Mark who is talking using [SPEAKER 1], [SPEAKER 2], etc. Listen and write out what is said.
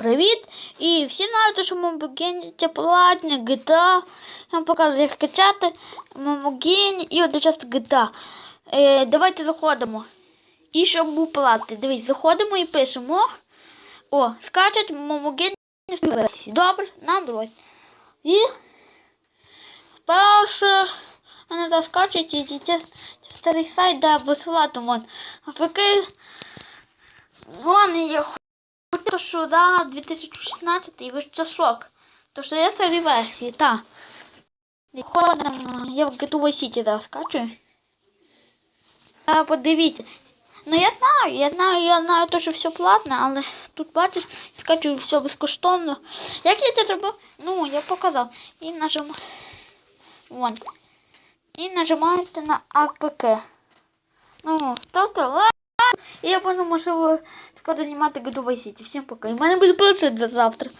[SPEAKER 1] привіт! І всі знають, що Мобогені це платне GTA. Я вам покажу, як скачати Мобогені і одночасно GTA. Е, давайте заходимо. І щоб був платний. Дивіться, заходимо і пишемо. О, скачать Мобогені версії. Добре, нам давай. І перше, вони так скачуть, і це це старий сайт, де безплатно вон. А такий, вон є що за 2016 і ви це шок. То що є старі версії, так. Ходимо, я в Vice City зараз скачую. А подивіться. Ну я знаю, я знаю, я знаю то, що все платне, але тут бачиш, скачую все безкоштовно. Як я це зробив? Ну, я показав. І нажимаю. Вон. І нажимаєте на АПК. Ну, ставте лайк. І я буду, можливо, скоро знімати Vice City. Всім пока. В мене буде планшет за завтра.